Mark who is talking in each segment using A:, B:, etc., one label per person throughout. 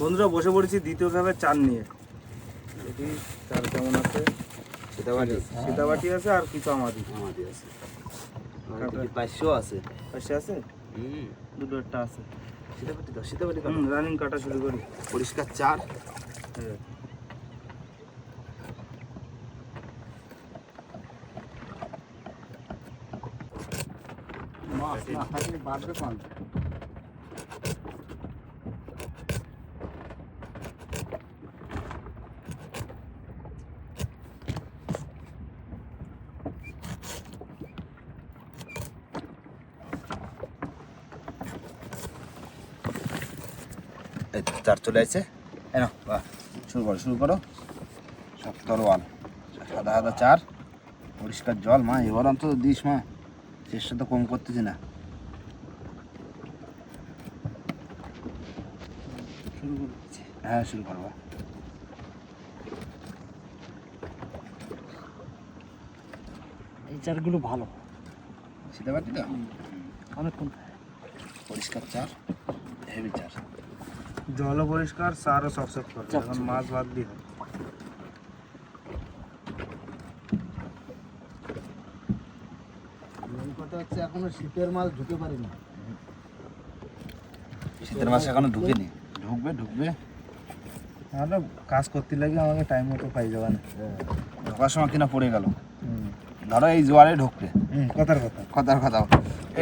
A: বন্ধুরা বসে পড়েছি দ্বিতীয় ধাপে চার নিয়ে। দেখি চার কেমন আছে।
B: সীতাবাড়ি
A: সীতাবাটি আছে আর কিছু আমাদি
B: আমাদের আছে। পাঁচশো আছে?
A: পাশে আছে?
B: হুম।
A: দুটো একটা আছে।
B: সীতাবাড়ি তো সীতাবাড়ি
A: হুম রানিং কাটা শুরু করি।
B: পরিষ্কার চার।
A: হ্যাঁ।
B: চার চলে আসছে। এই নাও, বাহ শুরু করো শুরু করো। সব তরোয়াল সাদা সাদা চার পরিষ্কার জল মা এবার অন্তত দিস মা। চেষ্টা তো কম করতেছি না। হ্যাঁ শুরু করব।
A: এই চারগুলো ভালো
B: সীতাবাটি তো
A: অনেকক্ষণ।
B: পরিষ্কার চার হেভি চার।
A: জলও পরিষ্কার সারও চকচক করে এখন মাছ ভাত দিয়ে হয়।
C: মেন কথা শীতের মাছ ঢুকে পারি না।
B: শীতের মাছ এখনও ঢুকেনি। ঢুকবে ঢুকবে।
A: তাহলে কাজ করতে লাগে আমাকে টাইম মতো পাই যাবে না।
B: ঢোকার সময় কিনা পড়ে গেল। ধরো এই জোয়ারে ঢুকবে।
A: হুম কথার কথা।
B: কথার কথা।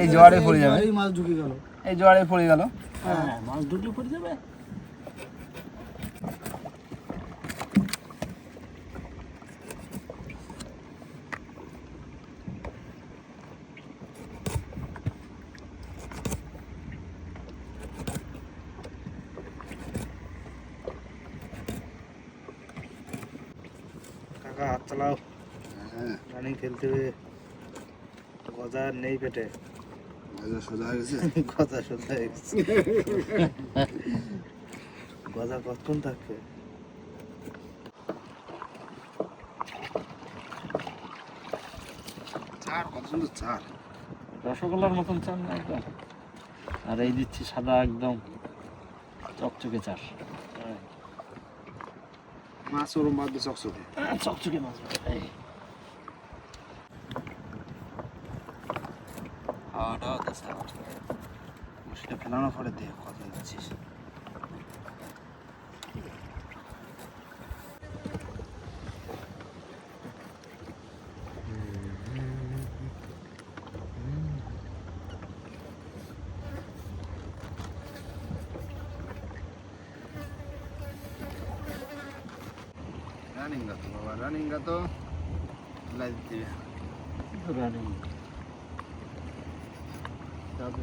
B: এই জোয়ারে পড়ে যাবে।
C: এই মাছ ঢুকে গেল।
B: এই জোয়ারে পড়ে গেল।
C: হ্যাঁ মাছ ঢুকলে পড়ে যাবে
A: কাকা হাত চালাও
B: হ্যাঁ
A: রানিং খেলতে হবে গজা নেই পেটে।
B: সোজা হয়ে গেছে?
A: গজা সোজা হয়ে গেছে। গজা কতক্ষণ থাকবে?
B: চার কত সুন্দর চার।
C: রসগোল্লার মতন চান না একদম আর এই দিচ্ছি সাদা একদম চকচকে চাষ
B: মাছ ওরম বাদ চকচকে।
C: চকচকে মাছ। এই
B: খাওয়াটাও দিচ্ছে সেটা ফেলানোর পরে দিয়ে কত দিচ্ছিস রানিং গাতো বাবা রানিং গাতো লাইট দিবে
C: রানিং
B: ખાવ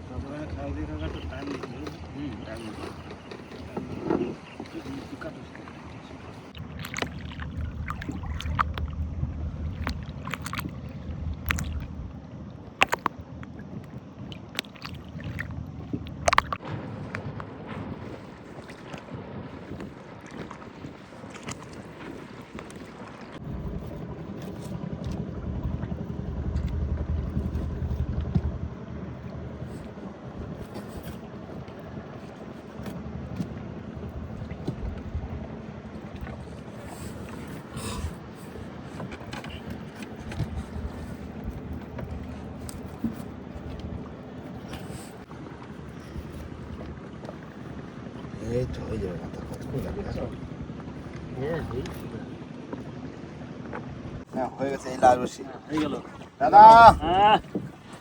B: হ্যাঁ হয়ে গেছে এই লাল বসি।
C: হয়ে গেল।
B: দাদা!
C: হ্যাঁ।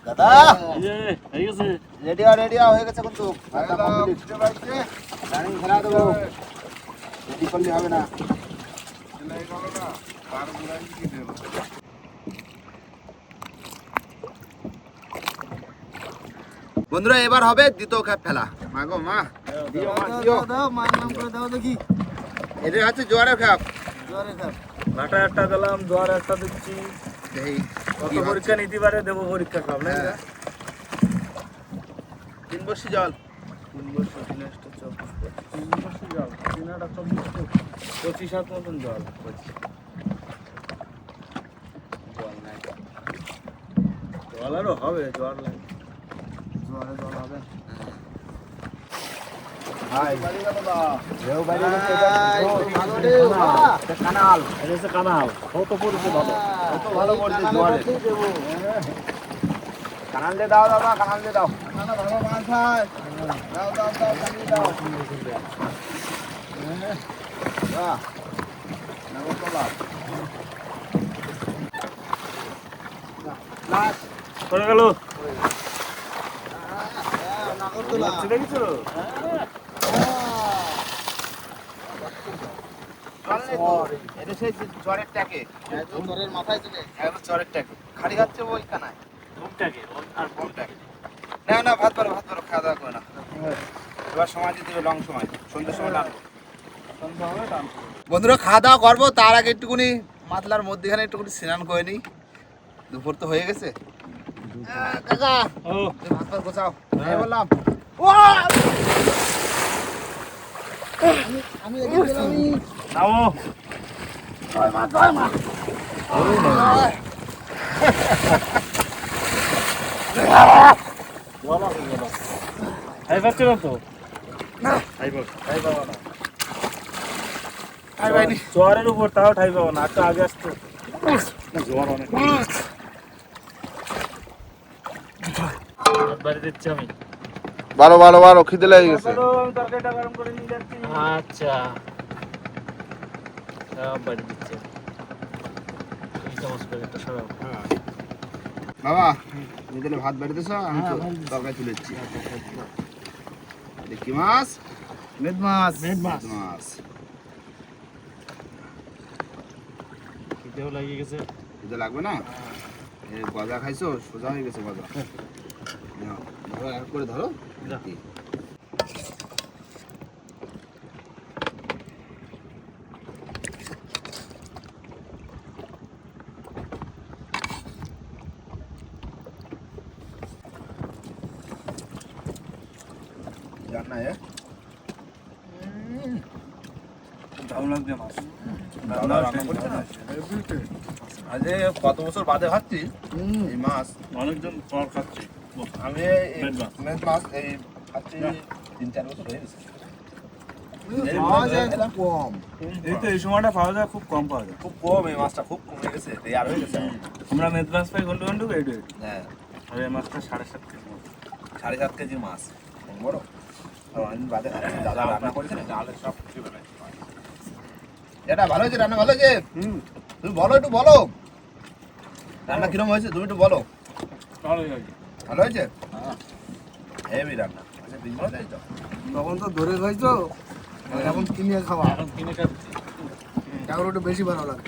B: দাদা!
C: হয়ে গেছে।
B: রেডি রেডি হয়ে গেছে কিন্তু। রানিং খেলা দেবো রেডি করলে হবে না। বন্ধুরা এবার হবে দ্বিতীয় খ্যাপ ফেলা মা। গো মা দিও মা দিও
C: দাও মায়ের নাম করে দাও দেখি।
B: এদের হচ্ছে জোয়ারের খ্যাপ
C: জোয়ারে খাপ।
A: ঘাটা একটা দিলাম দোয়ার একটা দিচ্ছি।
B: এই
A: কত পরীক্ষা নিতে পারে দেবো পরীক্ষা সব না
B: হ্যাঁ। তিন বর্ষি জল।
A: তিন বছর তিন একটা চব্বিশ তিন বছর জল তিন একটা চব্বিশ পঁচিশ। হাত মতন জল?
B: জল নাই।
A: জল আরও হবে জল লাগে জোয়ারে জল হবে
B: হাই ঢেউ বাইরে গেছে
C: কানাল। কানাল। কত পড়েছে ভালো।
B: কত ভালো জোয়ারে কানাল দিয়ে দাও দাদা কানাল দিয়ে দাও
A: ভালো মাছ হয়।
B: দাও দাও দাও দাও। বাহ নাগরতলা
C: করে গেল।
A: নাগরদোলা।
C: দেখেছ?
B: চল রে তো। এটা সেই চরের টাকে
A: তোরের মাথায় চলে
B: একবার চরের টাকে খালি খাচ্ছে ওই কানায়
C: ঘুমটাকে আর
B: না না ভাত পারো ভাত পারো খাওয়া দাওয়া করে না এবার সময় দিতে হবে লং সময়। সন্ধ্যের সময়
A: টান
B: বন্ধুরা খাওয়া দাওয়া করব। তার আগে একটুকুনি মাতলার মধ্যেখানে একটুকুনি স্নান করে নিই। দুপুর তো হয়ে গেছে। কাকা
C: ও।
B: ভাত গোছাও।
C: হ্যাঁ।
B: বললাম
A: আমি এগিয়ে গেলাম আমি
C: নাও খাই পাচ্ছি না তো জোয়ারের উপর তাও ঠাই পাবো না একটু আগে আসতো জোয়ার অনেক বাড়ি দিচ্ছি আমি
B: ভালো ভালো ভালো খিদে লেগে গেছে।
C: চলো, আমি তরকারিটা গরম করে নিয়ে যাচ্ছি। আচ্ছা। সরাও।
B: বাবা ভাত বেড়েতেছ আমি তরকারি তুলে দিচ্ছি। দেখি মাছ?
A: মেদ মাছ।
C: মেদ মাছ।
B: মাছ।
C: খিদেও লাগিয়ে গেছে।
B: খিদে লাগবে না? এই গজা খাইছো সোজা হয়ে গেছে গজা। করে ধরো।
C: যা।
B: কি? রান্না এ
A: ভালো লাগছে মাছ
B: দাদা রান্না করছে না আজ কত বছর বাদে খাচ্ছি এই মাছ
C: অনেকজন পর খাচ্ছে
B: আমি এই
C: মেদ মাছ।
B: মেদ মাছ এই খাচ্ছি তিন চার বছর হয়ে গেছে এই
A: যায়
B: মাছ
D: এই তো এই সময়টা পাওয়া যায় খুব কম পাওয়া যায়।
B: খুব কম এই মাছটা খুব কমে গেছে রেয়ার হয়ে গেছে।
D: আমরা মেদ মাছ পাই গন্ডু গন্ডু এইটু এইটু
B: হ্যাঁ।
D: আর এই মাছটা সাড়ে সাত কেজি
B: সাড়ে সাত কেজি মাছ বড়। খাচ্ছি। দাদা রান্না করেছে না ডালের সব কিছু বেলায় এটা ভালো হয়েছে রান্না ভালো হয়েছে? তুমি বলো একটু বলো। রান্না কিরম হয়েছে তুমি একটু বলো।
D: ভালোই লাগে
B: ভালো হয়েছে? হেভি রান্না আচ্ছা বিশ ভালো তো?
A: তখন তো ধরে খাইছো। এখন কিনে খাওয়া।
C: এখন কিনে খাচ্ছি
A: এখন একটু বেশি ভালো লাগে।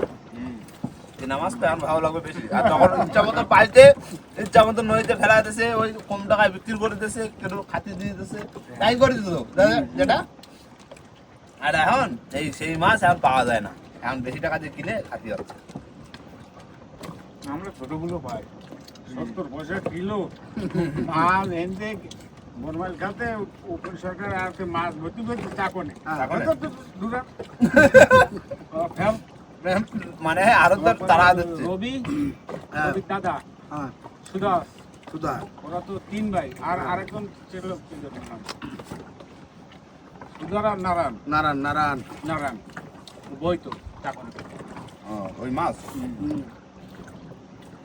B: কেনা মাছ তো এখন ভালো লাগবে বেশি। আর তখন ইচ্ছা মতো পাইতে ইচ্ছা মতো নদীতে ফেলা দিতেছে ওই কম টাকায় বিক্রি করে দিতেছে কেন খাতি দিয়ে দিতেছে। তাই করে দিত দাদা যেটা? আর এখন এই সেই মাছ এখন পাওয়া যায় না। এখন বেশি টাকা দিয়ে কিনে খাতি হচ্ছে।
D: আমরা ছোটগুলো পাই। সত্তর পয়সা কিলো। মাছ এনতে বনমাল খাতে উপর সরকার আর মাছ ভর্তি ভর্তি চাকনে? হয়তো
B: মানে আরও তারা
C: রবি
A: হ্যাঁ
D: রবি দাদা।
A: হ্যাঁ।
D: সুধা
A: সুধা
D: ওরা তো তিন ভাই আর আরেকজন ছিল আর নারায়ণ।
A: নারায়ণ নারায়ণ।
D: নারায়ণ। বই তো চাকনে
B: ওই মাছ?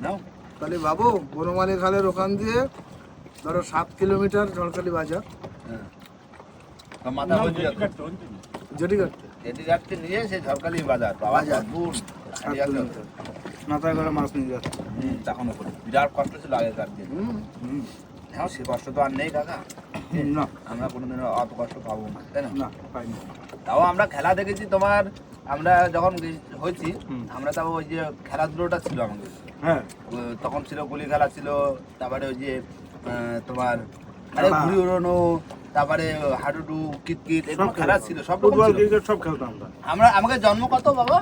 B: নাও।
A: তাহলে বাবু বনমালী খালের ওখান দিয়ে ধরো সাত কিলোমিটার ঝড়খালি বাজার।
B: যাচ্ছে নিয়ে সেই ঝরকালি বাজার। দূর
A: সাত মাথায় করে মাছ নিয়ে যাচ্ছে।
B: তখন বিরাট কষ্ট ছিল আগেকার দিন। হ্যাঁ সে কষ্ট তো আর নেই কাকা।
A: না।
B: আমরা কোনোদিন অত কষ্ট পাবো না তাই না?
A: না
B: তাও আমরা খেলা দেখেছি তোমার আমরা যখন হয়েছি আমরা তাও ওই যে খেলাধুলোটা ছিল আমাদের।
A: হ্যাঁ।
B: তখন ছিল গুলি খেলা ছিল তারপরে ওই যে তোমার আরে। ঘুড়ি ওড়ানো তারপরে হাডুডু কিতকিত এগুলো খেলা। ছিল সব
D: ফুটবল ক্রিকেট সব খেলতাম আমরা।
B: আমরা আমাকে জন্ম কত বাবা?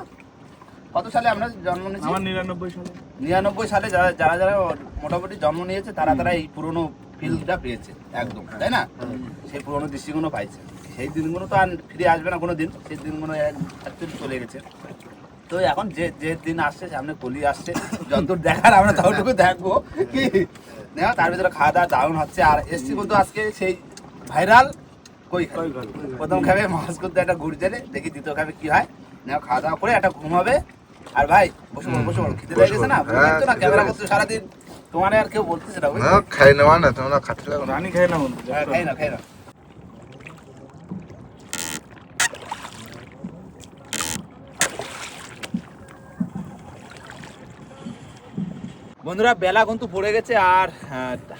B: কত সালে আমরা জন্ম নিয়েছি?
D: আমার নিরানব্বই সালে।
B: নিরানব্বই সালে যারা যারা যারা মোটামুটি জন্ম নিয়েছে তারা তারা এই পুরনো ফিল্ডটা পেয়েছে একদম তাই না? সেই পুরনো দৃষ্টিগুলো পাইছে। সেই দিনগুলো তো আর ফিরে আসবে না কোনো দিন সেই দিনগুলো অ্যাকচুয়ালি চলে গেছে। তো এখন যে যে দিন আসছে সামনে কলি আসছে যতদূর দেখার আমরা ততটুকু দেখব। কি? নেওয়া তার ভিতরে খাওয়া দাওয়া দারুণ হচ্ছে। আর এসছি কিন্তু আজকে সেই ভাইরাল কই প্রথম খাবে মাছ করতে একটা ঘুর জেলে দেখি দ্বিতীয় খাবে কি হয়। নেওয়া খাওয়া দাওয়া করে একটা ঘুম হবে আর ভাই বসে বল বসে বল খিদে লেগে গেছে না?
E: হ্যাঁ,
B: না ক্যামেরা
E: লেগেছে।
B: করতে সারাদিন। তোমার আর কেউ বলতেছে না?
E: খাই নেওয়া না তোমরা না
A: রানী খাই না
B: খাই না খাই না। বন্ধুরা বেলা কিন্তু পড়ে গেছে আর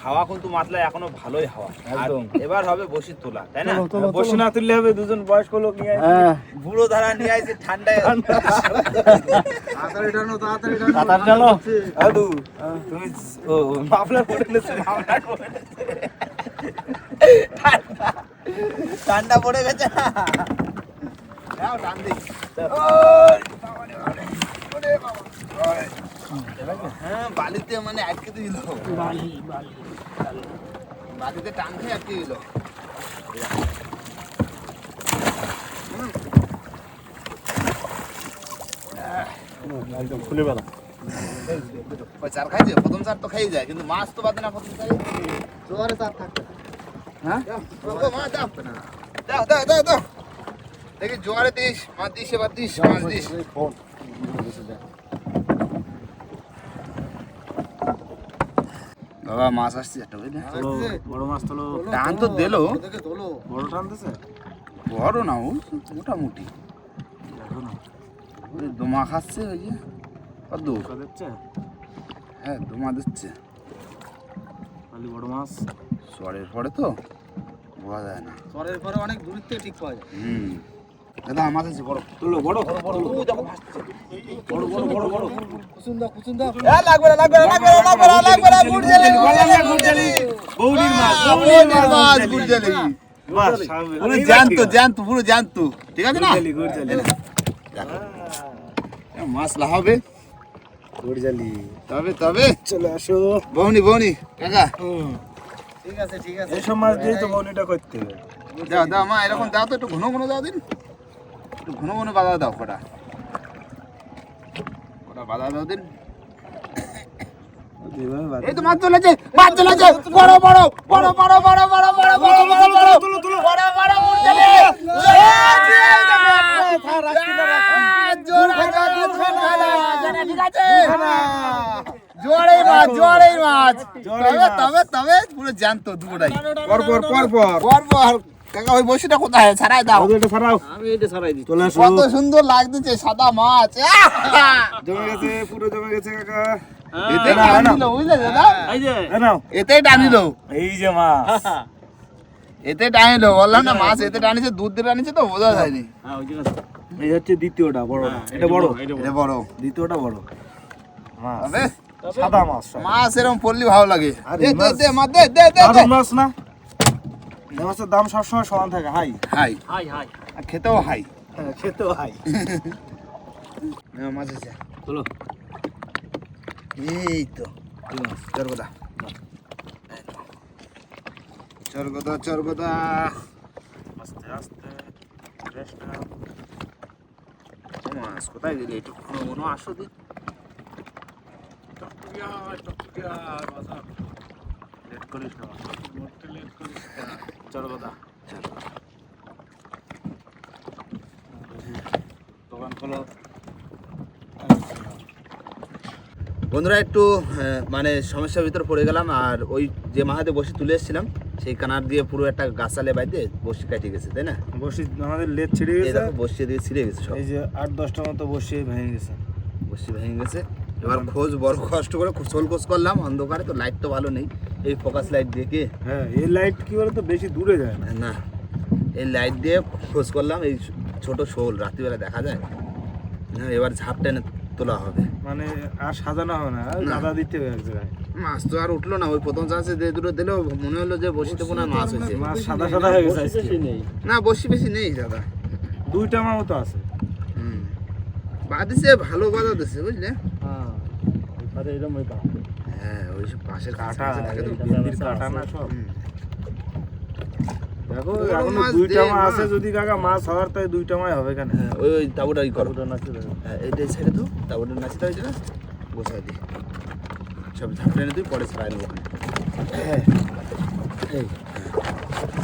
B: হাওয়া কিন্তু মাতলা এখনও ভালোই হাওয়া।
A: একদম।
B: এবার হবে বসির তোলা তাই না?
A: বসি না তুললে হবে দুজন বয়স্ক লোক নিয়ে
C: হ্যাঁ।
B: বুড়ো ধারা নিয়ে আইছে ঠান্ডায়
A: তাড়াতাড়ি টানো তাড়াতাড়ি টানো।
C: সাঁতার চালো
A: আদু তুমি ও মাফলার পরে
B: ঠান্ডা। পড়ে গেছে। না যাও, টান দিই। হ্যাঁ বালিতে মানে আটকে দিল। বালিতে টান খেয়ে দিল। চার খাইছে? প্রথম চার তো খাই যায়, কিন্তু মাছ তো বাদে না প্রথম চারে। জোয়ারে চার হ্যাঁ ও মা দাও জোয়ারে দিস, মাছ দিস, এবার দিস, মাছ দিস। বাবা মাছ আসছে একটা বুঝলি?
A: বড় মাছ তোলো।
B: টান তো দিলো।
A: বড় টানতেছে
B: বড় না ও মোটামুটি। ওই দোমা খাচ্ছে ওই যে।
A: কা দেখছে
B: হ্যাঁ দোমা দিচ্ছে।
A: খালি বড় মাছ?
B: সরের পরে তো বোঝা যায় না।
A: পরের পরে অনেক দূরত্বে ঠিক পাওয়া যায়।
B: হুম। দাদা আমার কাছে বড়।
A: তোলো বড় বড় বড় বড়। বড় বড় বড়
B: এ লাগবে না লাগবে না লাগবে না লাগবে না লাগবে না গুড় জেলে। গুড় জেলে
A: বৌদির মাছ
B: বৌদির মাছ গুড় জেলে।
A: মাছ
B: পুরো জ্যান্ত জ্যান্ত পুরো জ্যান্ত। ঠিক আছে না?
A: গুড় গুড় জালি।
B: এ, মাছ লাহাবে
A: গুড় জালি।
B: তবে তবে।
A: চলে আসো।
B: বৌনি বৌনি কাকা।
A: ঠিক আছে ঠিক আছে। এইসব মাছ দিয়ে তো বনিটা করতে হবে।
B: দাও দাও মা এরকম দাও তো একটু ঘন ঘন দাও দিন। একটু ঘন ঘন বাধা দাও কটা কটা বাধা দাও দিন এই তো মাছ চলেছে মাছ চলেছে বড় বড় বড় বড় বড় বড় বড় বড় বড় বড় বড় বড় বড় জোয়ারে মাছ জোয়ারে মাছ তবে তবে তবে পুরো জানতো দুটোটাই
A: পর পর পর পর
B: পর পর কাকা ওই বসিটা কোথায়? ছাড়াই দাও।
A: এটা ছাড়াও। আমি এটা ছাড়াই দিই চলে আসো।
B: কত সুন্দর লাগতেছে সাদা মাছ।
A: জমে গেছে পুরো জমে গেছে কাকা।
B: এতে
A: না, না।
B: টানিল বুঝলে দাদা?
C: এই যে।
B: এতে টানিল।
A: এই যে মাছ।
B: এতে টানিল বললাম না মাছ এতে টানিছে দুধ দিয়ে টানিছে তো বোঝা যায়নি।
C: হ্যাঁ ওই যে
A: এই হচ্ছে দ্বিতীয়টা বড়টা। এটা বড়।
B: এটা বড়।
A: দ্বিতীয়টা বড়। মাছ। সাদা মাছ।
B: মাছ এরকম পড়লে ভালো লাগে।
A: আরে
B: দে দে দে দে দে দে। দে
A: মাছ না? মাছের দাম সবসময় সমান থাকে হাই।
B: হাই।
C: High high.
B: আর খেতেও হাই।
A: হ্যাঁ, খেতেও হাই।
B: হ্যাঁ, মাছ আছে
C: চলো
B: এই তো। চরগদা। চরগদা চরগদা।
A: আস্তে আস্তে
B: মাছ কোথায় গেলে একটু কোনো আসো দিন
A: লেট করিস না মোটে লেট করিস না চলো কথা দোকান খোলো।
B: বন্ধুরা একটু মানে সমস্যার ভিতর পড়ে গেলাম আর ওই যে মাহাতে বসে তুলে এসেছিলাম সেই কানার দিয়ে পুরো একটা গাছালে বাইতে বসে কাটিয়ে গেছে তাই না?
A: বসি আমাদের লেট ছিঁড়ে
B: এই
A: গেছে।
B: দেখো বসিয়ে দিয়ে ছিঁড়ে গেছে সব।
A: এই যে আট দশটা মতো বসিয়ে ভেঙে গেছে।
B: বসে ভেঙে গেছে। এবার খোঁজ বড় কষ্ট করে সোল খোঁজ করলাম অন্ধকারে তো লাইট তো ভালো নেই। এই ফোকাস লাইট দিয়ে কি?
A: হ্যাঁ এই লাইট কি বলতো বেশি দূরে যায় না।
B: না এই লাইট দিয়ে খোঁজ করলাম এই ছোট শোল রাত্রিবেলা দেখা যায়? হ্যাঁ, এবার ঝাপ টেনে তোলা হবে।
A: মানে আর সাজানো হবে না। গাদা দিতে হবে এক জায়গায়।
B: মাছ তো আর উঠল না ওই প্রথম চান্সে দিয়ে দুটো দিলেও মনে হলো যে বসিতে কোনো মাছ হয়েছে
A: মাছ সাদা সাদা হয়ে গেছে
B: না বসি বেশি নেই দাদা।
A: দুইটা মাও তো আছে।
B: হুম। বাদিছে ভালো বাধা দিছে বুঝলে?
C: আরে এরকম ওই
B: হ্যাঁ ওই সব পাশের
A: কাটা
B: কাছে থাকে তো
A: বিন্দির কাটা না সব। দেখো
B: এখনও
A: দুইটা। আছে যদি কাকা মাছ হওয়ার তাই দুইটা হবে কেন?
B: হ্যাঁ ওই ওই তাবুটা ই করো।
C: ওটা নাচে
B: হ্যাঁ এইটাই ছেড়ে তো তাবুটা নাচি হয়েছে না? বসাই দিই সব ঝাপড়ে এনে তুই পরে ছাড়াই নেব। ওখানে।
F: এই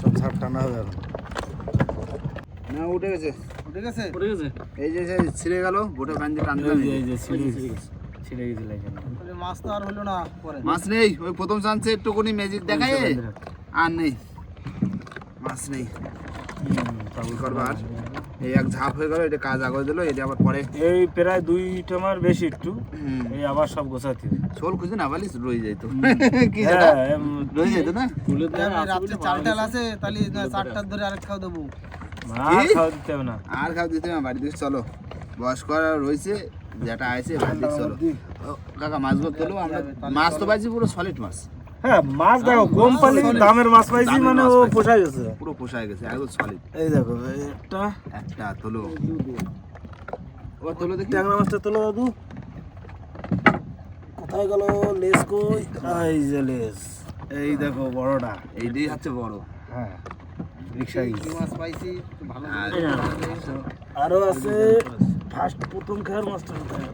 F: সব ঝাপ টানা হবে এখন।
B: না উঠে গেছে।
F: উঠে গেছে?
B: এই যে ছিঁড়ে গেল বোটে
A: এই যে ছিঁড়ে গেছে। ছিঁড়ে গেছে লাগেন
F: তাহলে মাছ তো আর হলো না পরে।
B: মাছ নেই ওই প্রথম চান্সে একটুকুনি ম্যাজিক দেখায় আর নেই। মাছ নেই। কি আর এই এক ঝাপ হয়ে গেল এটা কাজ আগে দিল এটা আবার পরে।
A: এই প্রায় দুই টামার বেশি একটু। এই আবার সব গোছাতে।
B: শোল খুঁজে না পালিস রয়ে যাইতো কি
A: হ্যাঁ
B: সেটা?
A: এম,
B: রয়ে যেত না?
A: তুলে দেওয়া
F: আমি আছে তাহলে চারটার ধরে আরেক খাও দেবো।
A: না খাওয়া দিতে হবে না।
B: আর খাও দিতে হবে না, বাড়ি চলো। বয়স্ক আর রয়েছে যেটা আছে বাড়ি দিকে চলো কাকা মাছগুলো তোলো আমরা মাছ তো পাইছি পুরো সলিড মাছ।
A: হ্যাঁ মাছ দেখো কম পালি দামের মাছ পাইছি মানে ও পোষায় গেছে।
B: পুরো পোষায় গেছে একদম সলিড
A: এই দেখো একটা
B: একটা তোলো। ও তোলো দেখি।
A: ট্যাংরা মাছটা তোলো দাদু। কোথায় গেল? লেস কই? এই যে লেস। এই দেখো বড়টা।
B: এইটাই হচ্ছে বড়।
A: হ্যাঁ রিক্সাই
F: মাছ পাইছি ভালো
A: আরও আছে। ফার্স্ট প্রথম খাওয়ার মাছটা কোথায়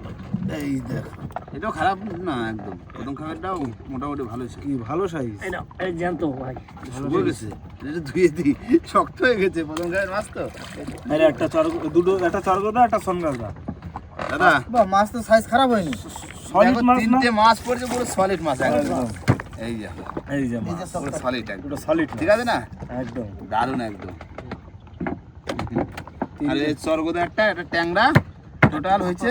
A: এই দেখো।
B: এটাও খারাপ? না একদম। প্রথম খাবারটাও মোটামুটি ভালো ছিল।
A: কি ভালো সাইজ এই না এই জ্যান্ত ভাই।
B: শুকিয়ে গেছে এটা ধুয়ে দিই। শক্ত হয়ে গেছে প্রথম খাবার মাছ তো।
A: আরে একটা চর্গ দুটো একটা চর্গদা একটা সনগালদা
B: দাদা।
F: বাহ মাছ তো সাইজ খারাপ হয়নি।
A: সলিড মাছ না?
B: তিনটে মাছ পড়ছে পুরো সলিড মাছ একদম। এই যে।
A: এই যে মাছ।
B: পুরো সলিড একদম।
A: দুটো সলিড
B: ঠিক আছে না?
A: একদম।
B: দারুণ একদম। আর এই চরগোদা একটা একটা ট্যাংরা। টোটাল হয়েছে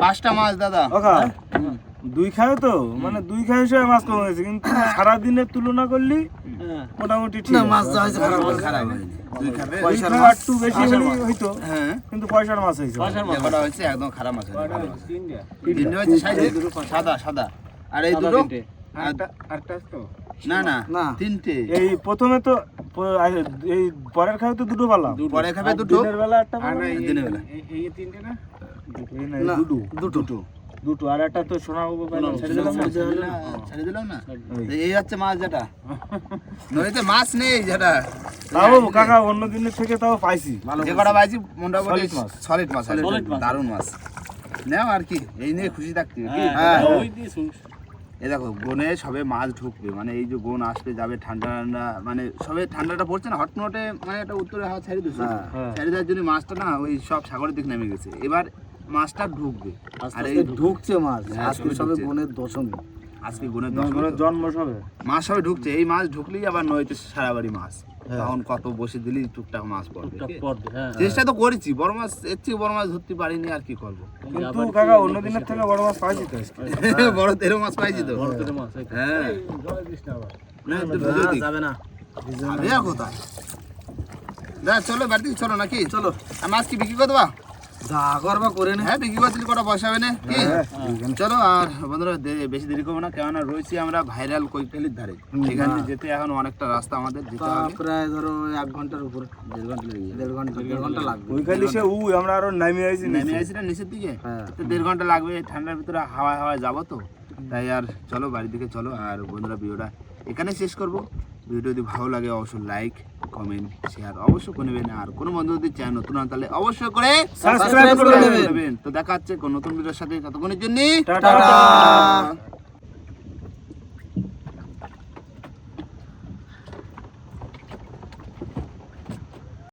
B: পাঁচটা মাছ দাদা।
A: দুই খায় তো? মানে দুই খায় হিসেবে মাছ কমে গেছে কিন্তু সারা দিনের তুলনা করলি মোটামুটি ঠিক
F: মাছ হয়েছে খারাপ হয়েছে।
B: খারাপ
F: পয়সার মাছ।
A: একটু বেশি হইতো
B: হ্যাঁ।
A: কিন্তু পয়সার মাছ হয়েছে।
B: হয়েছে একদম খারাপ মাছ সাদা সাদা। আর এই দুটো?
D: তো?
B: না না। তিনটে।
A: এই প্রথমে তো এই পরের খায় তো দুটো পালাম
B: পরে খাবে দুটো।
A: দিনের বেলা একটা
D: আর এই-
B: দিনের বেলা।
D: এই- তিনটে না?
A: এই না, এই
F: না,
A: দুটো।
B: দুটো।
A: দুটো। আর একটা তো সোনা ছেড়ে দিলাম
B: ছেড়ে দিলাম না এই হচ্ছে মাছ যেটা। নদীতে মাছ নেই যেটা।
A: তাও কাকা অন্য দিনের থেকে তাও পাইছি।
B: যে কটা পাইছি মোটামুটি
A: মাছ।
B: সলিড মাছ। solid দারুণ মাছ। নেও আর কি এই নিয়ে খুশি থাকতে
A: হ্যাঁ,
B: হ্যাঁ এই দেখো গোনে সবে মাছ ঢুকবে মানে এই যে গোন আসবে যাবে ঠান্ডা ঠান্ডা মানে সবে ঠান্ডাটা পড়ছে না হটমটে মানে একটা উত্তরে হাওয়া ছেড়ে দিচ্ছে।
A: হ্যাঁ।
B: ছেড়ে দেওয়ার জন্য মাছটা না ওই সব সাগরের দিক নেমে গেছে। এবার মাছটা ঢুকবে। আর এই
F: ঢুকছে মাছ।
B: হ্যাঁ,
F: আজকে
B: সবে
F: গোনের দশমী।
B: আজকে গোনের
A: দশমী। জন্ম সবে।
B: মাছ সবে ঢুকছে। এই মাছ ঢুকলেই আবার নয়তো সারা বাড়ি মাছ। তখন কত বসে দিলি টুকটাক মাছ পড়বে চেষ্টা তো করেছি বড় মাছ এর থেকে বড় মাছ ধরতে পারিনি আর কি করব?
A: কিন্তু কাকা অন্য দিনের থেকে বড় মাছ পাইছি তো।
B: বড় তেরো মাছ পাইছি তো। হ্যাঁ।
F: যাবে না।
B: কোথায়? দা চলো বাড়ি চলো নাকি? চলো আর মাছ কি বিক্রি করে দেবা?
F: যা করবা করে নে।
B: হ্যাঁ বিক্রি করতে কটা পয়সা হবে না? কি? চলো আর বন্ধুরা বেশি দেরি করব না কেননা রয়েছি আমরা ভাইরাল ধারে। এখান যেতে এখন অনেকটা রাস্তা আমাদের যেতে হবে।
F: প্রায় ধরো এক ঘণ্টার উপরে।
B: দেড় ঘণ্টা লেগে
F: দেড় ঘণ্টা দেড় ঘণ্টা লাগবে।
A: ওই সে উ আমরা আরও আইছি
B: নেমে না নিচের দিকে?
F: হ্যাঁ।
B: তো দেড় ঘণ্টা লাগবে ঠান্ডার ভিতরে হাওয়ায় হাওয়ায় যাব তো। তাই আর চলো বাড়ির দিকে চলো আর বন্ধুরা ভিডিওটা এখানে শেষ করব। ভিডিও যদি ভালো লাগে অবশ্যই লাইক কমেন্ট শেয়ার অবশ্যই করে নেবেন আর কোনো বন্ধু যদি চ্যানেল নতুন হন তাহলে অবশ্যই করে
A: সাবস্ক্রাইব করে নেবেন।
B: তো দেখা হচ্ছে কোন নতুন ভিডিওর সাথে ততক্ষণের জন্য
F: টাটা।